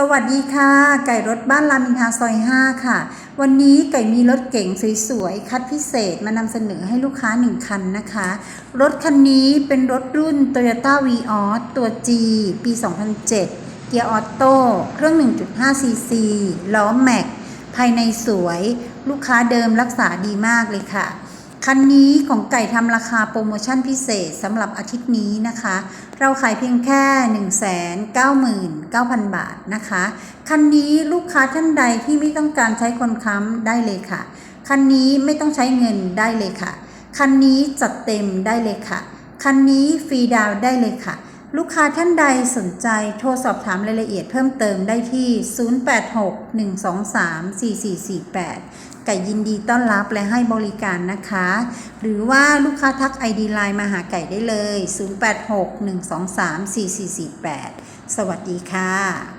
สวัสดีค่ะ ไก่รถบ้านรามินทาซอย 5 ค่ะ วันนี้ไก่มีรถเก๋งสวยๆ คัดพิเศษมานำเสนอให้ลูกค้า 1 คันนะคะ รถคันนี้เป็นรถรุ่น Toyota v ีออตัว G ปี 2007 เกียร์ออโต้เครื่อง 1.5 cc ล้อแม็ก ภายในสวย ลูกค้าเดิมรักษาดีมากเลยค่ะ คันนี้ของไก่ทำราคาโปรโมชั่นพิเศษสำหรับอาทิตย์นี้นะคะ เราขายเพียงแค่ 199,000 บาทนะคะ คันนี้ลูกค้าท่านใดที่ไม่ต้องการใช้คนค้ำได้เลยค่ะ คันนี้ไม่ต้องใช้เงินได้เลยค่ะ คันนี้จัดเต็มได้เลยค่ะ คันนี้ฟรีดาวได้เลยค่ะ ลูกค้าท่านใดสนใจโทรสอบถามรายละเอียดเพิ่มเติมได้ที่ 0861234448 ไก่ยินดีต้อนรับและให้บริการนะคะ หรือว่าลูกค้าทัก ID ไลน์มาหาไก่ได้เลย 0861234448 สวัสดีค่ะ